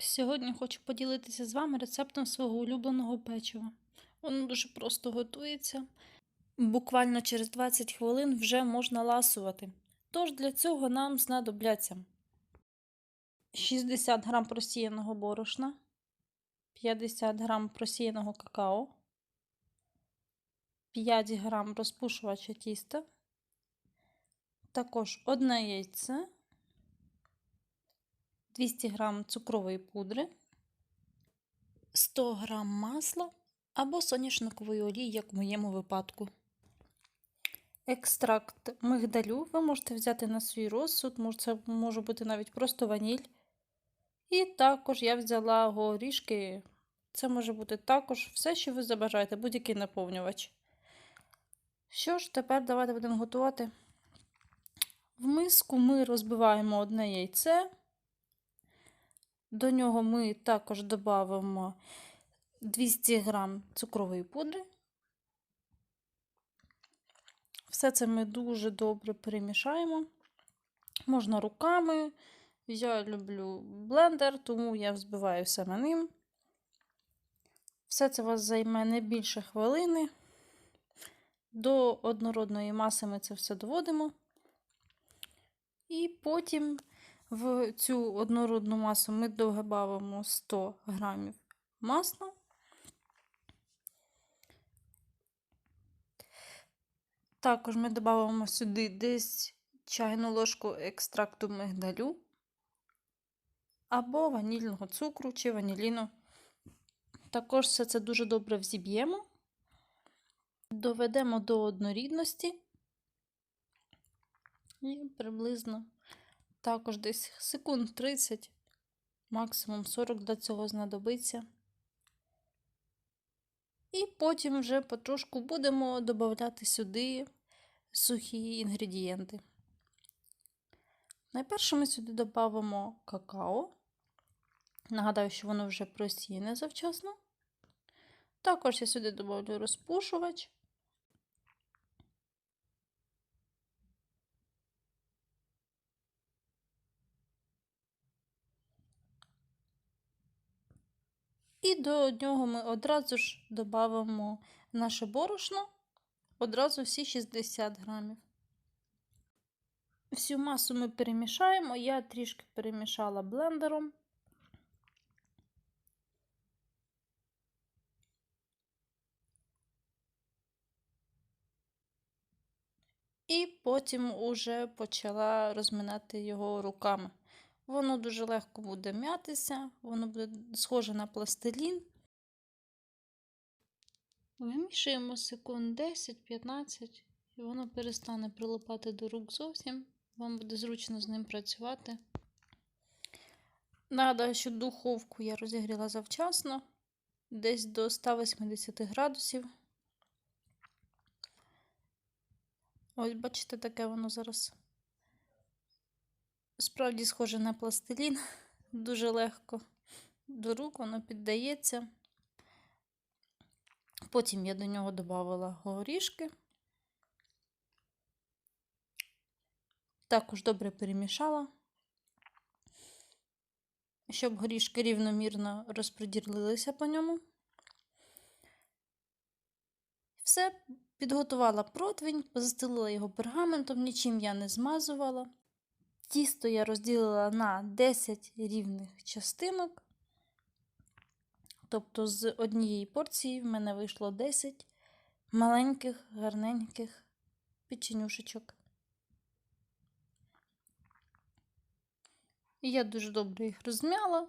Сьогодні хочу поділитися з вами рецептом свого улюбленого печива. Воно дуже просто готується. Буквально через 20 хвилин вже можна ласувати. Тож для цього нам знадобляться 60 г просіяного борошна, 50 г просіяного какао, 5 г розпушувача тіста, також одне яйце. 200 г цукрової пудри, 100 г масла або соняшникової олії, як в моєму випадку. Екстракт мигдалю ви можете взяти на свій розсуд, це може бути навіть просто ваніль. І також я взяла горішки. Це може бути також все, що ви забажаєте, будь-який наповнювач. Що ж, тепер давайте будемо готувати. В миску ми розбиваємо одне яйце. До нього ми також додамо 200 г цукрової пудри. Все це ми дуже добре перемішаємо. Можна руками. Я люблю блендер, тому я взбиваю саме ним. Все це у вас займе не більше хвилини. До однородної маси ми це все доводимо. І потім в цю однородну масу ми додаємо 100 грамів масла. Також ми додаємо сюди десь чайну ложку екстракту мигдалю або ванільного цукру чи ваніліну. Також все це дуже добре взіб'ємо, доведемо до однорідності і приблизно також десь секунд 30, максимум 40 для цього знадобиться. І потім вже потрошку будемо додати сюди сухі інгредієнти. Найперше ми сюди додамо какао. Нагадаю, що воно вже просіяне завчасно. Також я сюди додаю розпушувач. І до нього ми одразу ж додамо наше борошно, одразу всі 60 грамів. Всю масу ми перемішаємо, я трішки перемішала блендером. І потім уже почала розминати його руками. Воно дуже легко буде м'ятися, воно буде схоже на пластилін. Вимішуємо секунд 10-15, і воно перестане прилипати до рук зовсім. Вам буде зручно з ним працювати. Нагадаю, що духовку я розігріла завчасно, десь до 180 градусів. Ось, бачите, таке воно зараз. Справді схоже на пластилін, дуже легко до рук воно піддається. Потім я до нього додавала горішки. Також добре перемішала, щоб горішки рівномірно розподілилися по ньому. Все, підготувала противень, застелила його пергаментом, нічим я не змазувала. Тісто я розділила на 10 рівних частинок. Тобто з однієї порції в мене вийшло 10 маленьких, гарненьких печенюшечок. І я дуже добре їх розм'яла.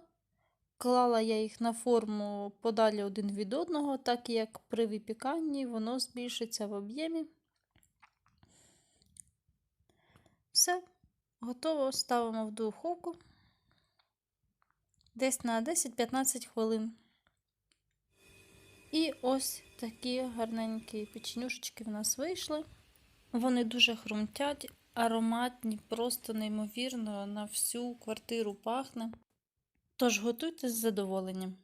Клала я їх на форму подалі один від одного, так як при випіканні воно збільшиться в об'ємі. Все. Готово ставимо в духовку десь на 10-15 хвилин. І ось такі гарненькі печенюшечки в нас вийшли. Вони дуже хрумтять, ароматні, просто неймовірно на всю квартиру пахне. Тож готуйте з задоволенням.